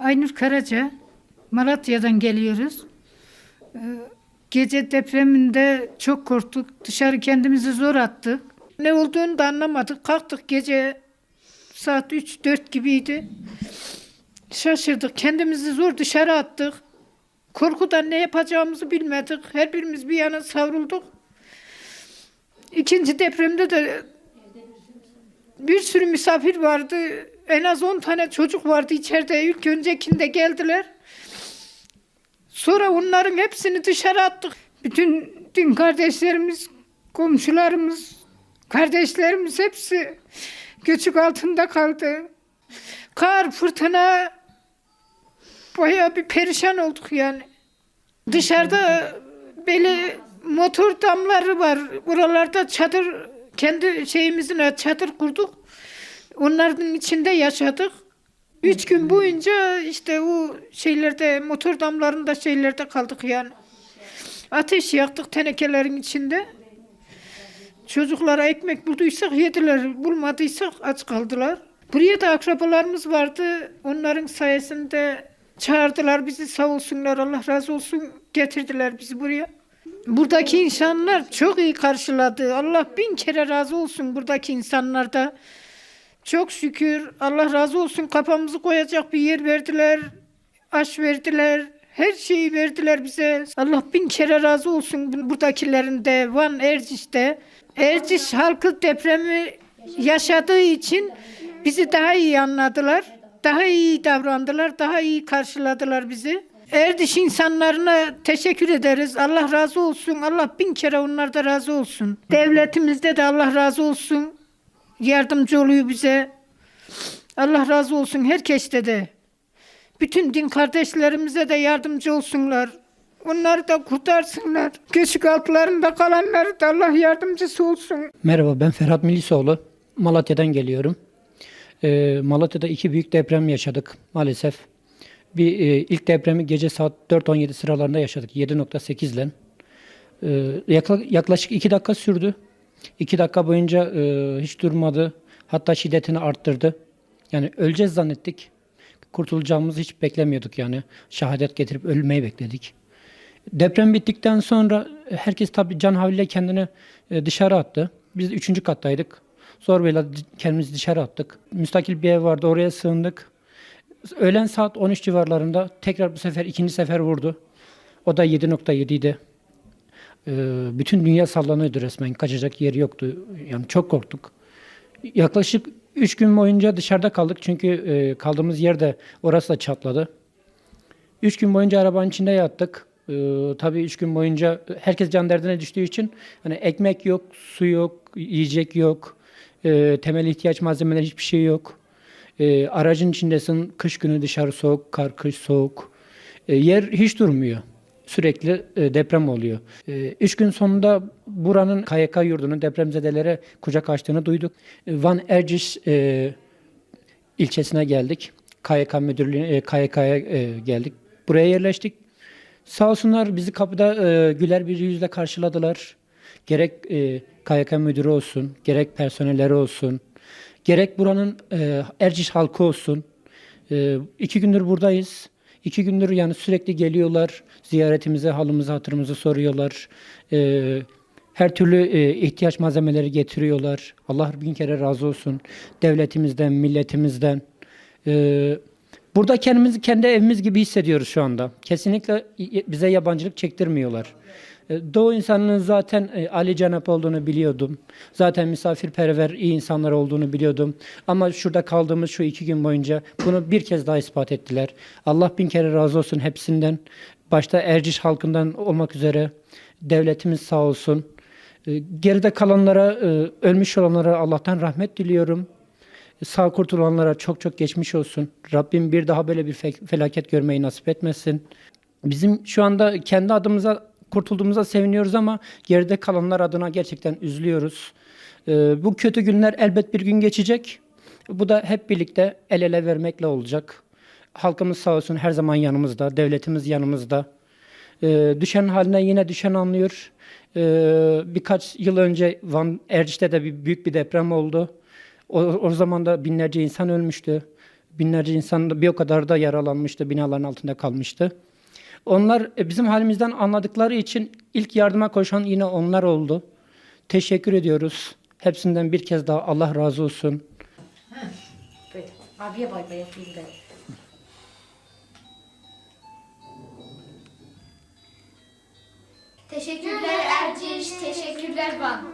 Aynur Karaca. Malatya'dan geliyoruz. Ee, Gece depreminde çok korktuk. Dışarı kendimizi zor attık. Ne olduğunu da anlamadık. Kalktık gece saat 3-4 gibiydi. Şaşırdık. Kendimizi zor dışarı attık. Korkudan ne yapacağımızı bilmedik. Her birimiz bir yana savrulduk. İkinci depremde de bir sürü misafir vardı. En az 10 tane çocuk vardı içeride. İlk öncekinde geldiler. Sonra onların hepsini dışarı attık. Bütün din kardeşlerimiz, komşularımız, kardeşlerimiz hepsi göçük altında kaldı. Kar, fırtına bayağı bir perişan olduk yani. Dışarıda böyle motor damları var. Buralarda çadır, kendi şeyimizin çadır kurduk. Onların içinde yaşadık. Üç gün boyunca işte o şeylerde, motor damlarında şeylerde kaldık yani. Ateş yaktık tenekelerin içinde. Çocuklara ekmek bulduysak yediler, bulmadıysak aç kaldılar. Buraya da akrabalarımız vardı. Onların sayesinde çağırdılar bizi sağ olsunlar, Allah razı olsun getirdiler bizi buraya. Buradaki insanlar çok iyi karşıladı. Allah bin kere razı olsun buradaki insanlarda. Çok şükür Allah razı olsun kafamızı koyacak bir yer verdiler. Aş verdiler. Her şeyi verdiler bize. Allah bin kere razı olsun buradakilerin de Van Erciş'te. Erciş halkı depremi yaşadığı için bizi daha iyi anladılar. Daha iyi davrandılar. Daha iyi karşıladılar bizi. Erdiş insanlarına teşekkür ederiz. Allah razı olsun. Allah bin kere onlarda razı olsun. Devletimizde de Allah razı olsun yardımcı oluyor bize. Allah razı olsun herkeste de. Bütün din kardeşlerimize de yardımcı olsunlar. Onları da kurtarsınlar. Göçük altlarında kalanları da Allah yardımcısı olsun. Merhaba ben Ferhat Milisoğlu. Malatya'dan geliyorum. Ee, Malatya'da iki büyük deprem yaşadık maalesef. Bir e, ilk depremi gece saat 4.17 sıralarında yaşadık 7.8 ile. Ee, yakla- yaklaşık iki dakika sürdü. İki dakika boyunca e, hiç durmadı. Hatta şiddetini arttırdı. Yani öleceğiz zannettik. Kurtulacağımızı hiç beklemiyorduk yani. Şehadet getirip ölmeyi bekledik. Deprem bittikten sonra herkes tabii can havliyle kendini e, dışarı attı. Biz üçüncü kattaydık. Zor bela kendimizi dışarı attık. Müstakil bir ev vardı oraya sığındık. Öğlen saat 13 civarlarında tekrar bu sefer ikinci sefer vurdu. O da 7.7 idi. Ee, bütün dünya sallanıyordu resmen. Kaçacak yer yoktu. Yani çok korktuk. Yaklaşık 3 gün boyunca dışarıda kaldık. Çünkü e, kaldığımız yerde orası da çatladı. Üç gün boyunca arabanın içinde yattık. Ee, tabii üç gün boyunca herkes can derdine düştüğü için hani ekmek yok, su yok, yiyecek yok, e, temel ihtiyaç malzemeleri hiçbir şey yok. E, aracın içindesin, kış günü dışarı soğuk, kar kış soğuk. Yer hiç durmuyor. Sürekli e, deprem oluyor. E, üç gün sonunda buranın KYK yurdunun depremzedelere kucak açtığını duyduk. E, Van Erciş ilçesine geldik. KYK müdürlüğüne, e, KYK'ya geldik. Buraya yerleştik. Sağ olsunlar bizi kapıda güler bir yüzle karşıladılar. Gerek e, KYK müdürü olsun, gerek personelleri olsun, gerek buranın e, Erciş halkı olsun. E, iki gündür buradayız. İki gündür yani sürekli geliyorlar. Ziyaretimize, halımızı, hatırımızı soruyorlar. E, her türlü e, ihtiyaç malzemeleri getiriyorlar. Allah bin kere razı olsun. Devletimizden, milletimizden. E, burada kendimizi kendi evimiz gibi hissediyoruz şu anda. Kesinlikle bize yabancılık çektirmiyorlar. E, Doğu insanının zaten e, Ali Cenap olduğunu biliyordum. Zaten misafirperver, iyi insanlar olduğunu biliyordum. Ama şurada kaldığımız şu iki gün boyunca bunu bir kez daha ispat ettiler. Allah bin kere razı olsun hepsinden. Başta Erciş halkından olmak üzere devletimiz sağ olsun. E, Geride kalanlara, ölmüş olanlara Allah'tan rahmet diliyorum. Sağ kurtulanlara çok çok geçmiş olsun. Rabbim bir daha böyle bir fe- felaket görmeyi nasip etmesin. Bizim şu anda kendi adımıza kurtulduğumuza seviniyoruz ama geride kalanlar adına gerçekten üzülüyoruz. Ee, bu kötü günler elbet bir gün geçecek. Bu da hep birlikte el ele vermekle olacak. Halkımız sağ olsun her zaman yanımızda, devletimiz yanımızda. Ee, düşen haline yine düşen anlıyor. Ee, birkaç yıl önce Van Erciş'te de bir büyük bir deprem oldu. O, o zaman da binlerce insan ölmüştü. Binlerce insan da bir o kadar da yaralanmıştı, binaların altında kalmıştı. Onlar e, bizim halimizden anladıkları için ilk yardıma koşan yine onlar oldu. Teşekkür ediyoruz. Hepsinden bir kez daha Allah razı olsun. Böyle. Abiye bay bay yapayım ben. Teşekkürler Erciş, teşekkürler Van.